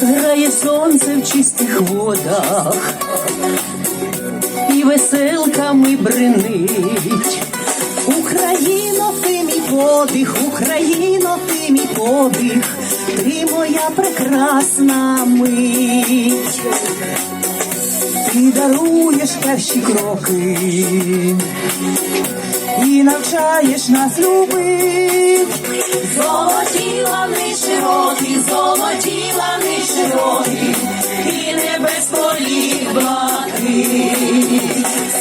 Грає сонце в чистих водах, і веселками бренить. Україно, ти мій подих, Україно, ти мій подих, ти моя прекрасна мить. Ти даруєш перші кроки навчаєш нас любить. Золоті лани широкі, золоті лани широкі, і небес полі блакить.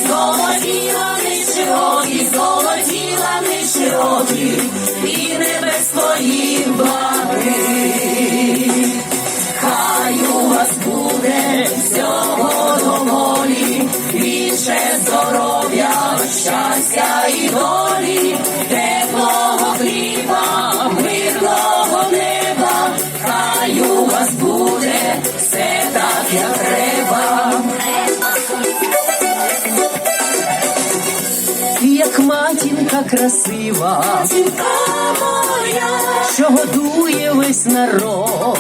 Золоті лани широкі, золоті лани широкі, і небес полі. Щастя і долі, теплого хліба, мирного неба, хай у вас буде все так, як треба. Як матінка красива, матінка моя, що годує весь народ.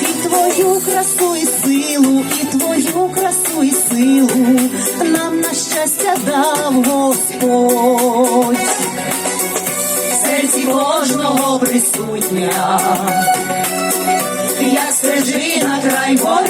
І твою красу і силу, і твою красу і силу нам на щастя дав Господь. В серці кожного присутня, як стежина край горі.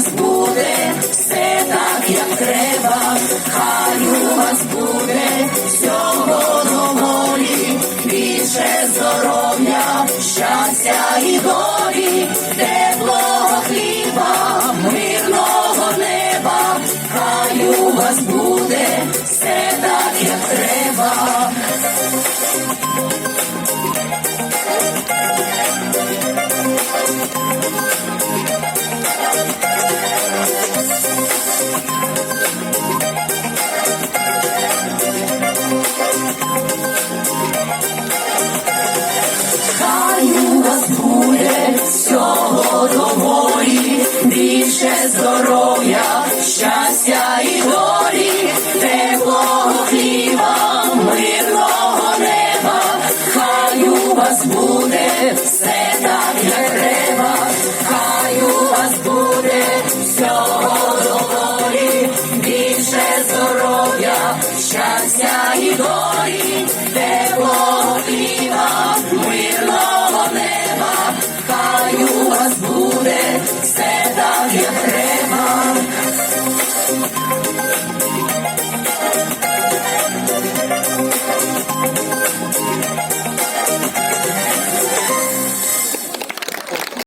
Вас буде все так, як треба, хай у вас буде всього доволі, більше здоров'я, щастя і долі, вас буде все так, як треба, хай у вас буде всього доволі, більше здоров'я, щастя і долі.